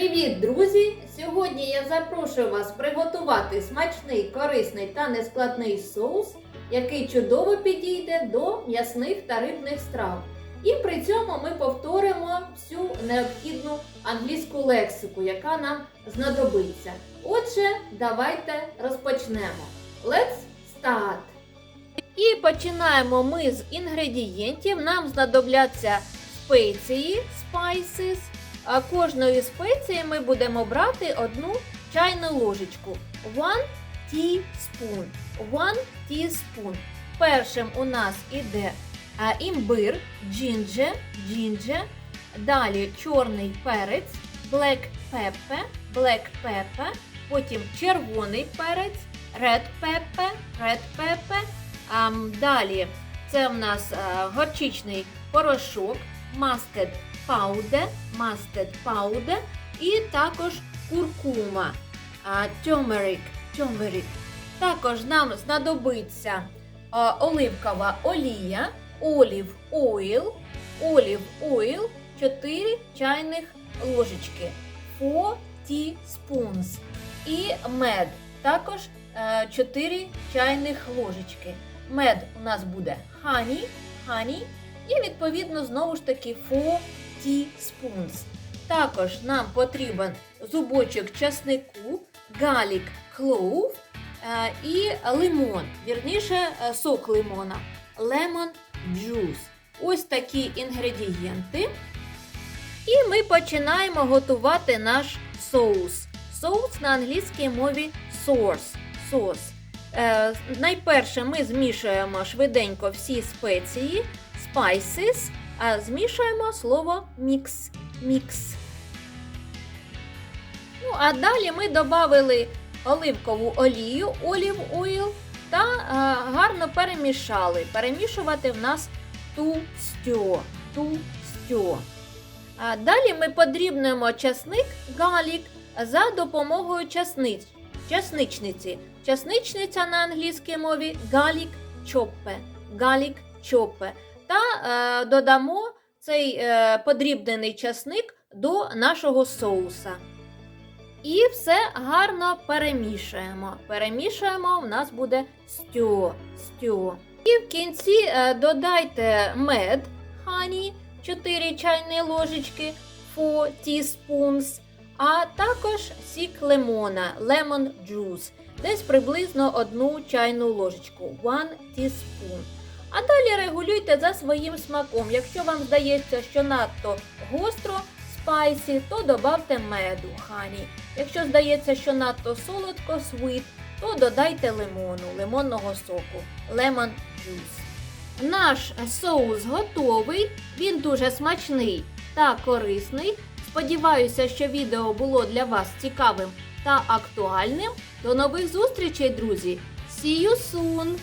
Привіт, друзі! Сьогодні я запрошую вас приготувати смачний, корисний та нескладний соус, який чудово підійде до м'ясних та рибних страв. І при цьому ми повторимо всю необхідну англійську лексику, яка нам знадобиться. Отже, давайте розпочнемо. Let's start! І починаємо ми з інгредієнтів. Нам знадобляться спеції, spices. А кожної спеції ми будемо брати одну чайну ложечку. One teaspoon. One teaspoon. Першим у нас іде імбир, ginger, ginger. Далі чорний перець, black pepper, black pepper. Потім червоний перець, red pepper, red pepper. Далі це в нас горчичний порошок, mustard powder, mustard powder і також куркума, turmeric, turmeric. Також нам знадобиться оливкова олія, olive oil, olive oil 4 чайних ложечки, 4 teaspoons і мед, також е, 4 чайних ложечки. Мед у нас буде honey, honey і відповідно знову ж таки 4 teaspoons. Також нам потрібен зубочок часнику, garlic clove е, і лимон, вірніше е, сок лимона, lemon juice. Ось такі інгредієнти. І ми починаємо готувати наш соус. Соус на англійській мові sauce. Сос. Е, найперше ми змішуємо швиденько всі спеції, spices, а змішуємо слово мікс. мікс. Ну, а далі ми додали оливкову олію, olive oil, та е, гарно перемішали. Перемішувати в нас ту стьо. А далі ми подрібнуємо часник галік за допомогою часниць, часничниці. Часничниця на англійській мові галік чоппе. Галік чоппе. Та е, додамо цей е, подрібнений часник до нашого соуса. І все гарно перемішуємо. Перемішуємо, у нас буде стьо. стьо. І в кінці е, додайте мед, хані, 4 чайні ложечки, 4 teaspoons, а також сік лимона, lemon juice, десь приблизно одну чайну ложечку, 1 teaspoon. А далі регулюйте за своїм смаком. Якщо вам здається, що надто гостро, спайсі, то додавте меду, хані. Якщо здається, що надто солодко, sweet, то додайте лимону, лимонного соку, lemon juice. Наш соус готовий, він дуже смачний та корисний. Сподіваюся, що відео було для вас цікавим та актуальним. До нових зустрічей, друзі! See you soon!